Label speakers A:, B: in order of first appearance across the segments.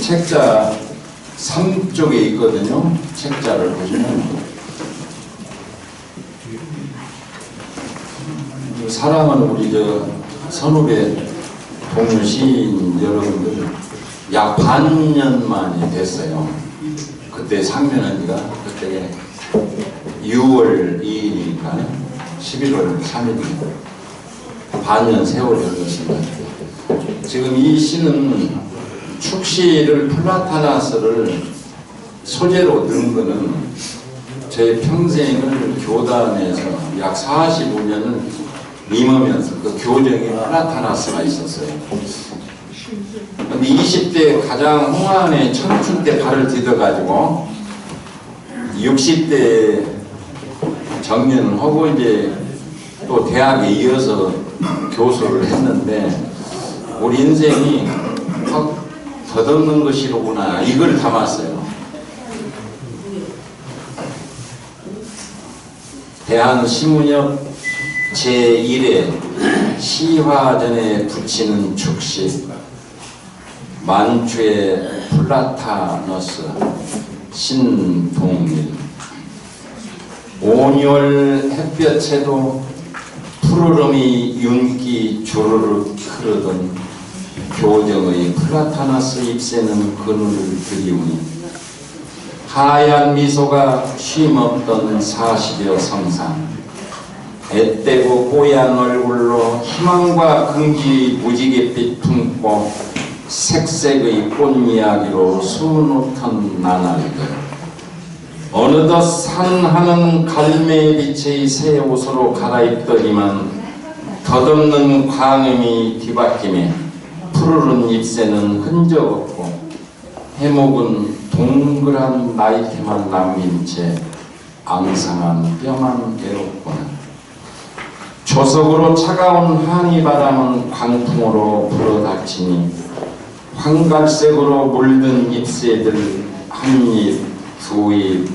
A: 책자 3쪽에 있거든요. 책자를 보시면 이 사랑하는 우리 저 선후배 동료 시인 여러분들 약 반년 만이 됐어요. 그때 상면한 지가 그때 6월 2일이니까 11월 3일이니까 반년 세월이 흘렀습니다. 지금 이 시는 축시를 플라타나스를 소재로 든 거는 제 평생을 교단에서 약 45년을 임하면서 그 교정에 플라타나스가 있었어요. 근데 20대 가장 홍안의 청춘 때 발을 디뎌가지고 60대 정년을 하고 이제 또 대학에 이어서 교수를 했는데 우리 인생이 확 덧없는 것이로구나 이걸 담았어요. 대한시문협 제1회 시화전에 붙이는 축시 만주의 플라타너스 신동일 온열 햇볕에도 푸르름이 윤기 주르륵 흐르던 교정의 플라타나스 잎새는 그늘을 들이우니 하얀 미소가 쉼없던 40여 성상 애떼고 뽀얀 얼굴로 희망과 긍지 무지갯빛 품고 색색의 꽃 이야기로 수놓던 나날들. 어느덧 산하는 갈매빛의 새 옷으로 갈아입더니만 덧없는 광음이 뒤바뀜에 푸르른 잎새는 흔적 없고 해목은 동그란 나이테만 남긴 채 앙상한 뼈만 괴롭구나 조석으로 차가운 한이 바람은 광풍으로 불어닥치니 황갈색으로 물든 잎새들 한잎 두잎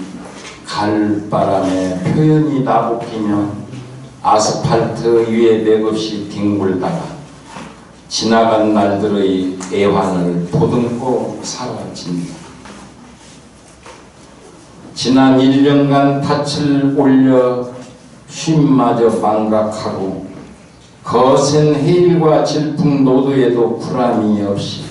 A: 갈바람에 표현이 나부끼며 아스팔트 위에 맥없이 뒹굴다가 지나간 날들의 애환을 보듬고 사라집니다. 지난 1년간 닻을 올려 쉼마저 망각하고 거센 해일과 질풍 노도에도 불안이 없이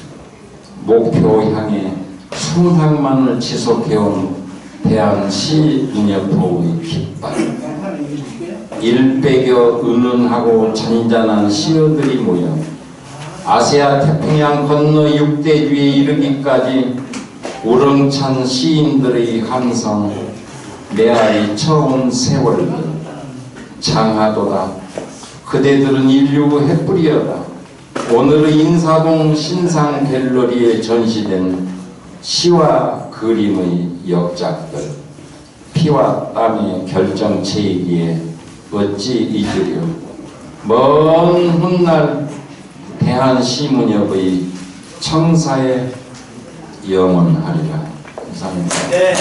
A: 목표 향해 순항만을 지속해온 대한시인협회의 깃발 일백여 은은하고 잔잔한 시어들이 모여 아시아 태평양 건너 육대주에 이르기까지 우렁찬 시인들의 함성 메아리 처음 세월들 장하도다. 그대들은 인류 햇불이여다. 오늘의 인사동 신상 갤러리에 전시된 시와 그림의 역작들. 피와 땀의 결정체이기에 어찌 잊으려? 먼 훗날 대한시문협의 청사에 영원하리라 감사합니다.
B: 네.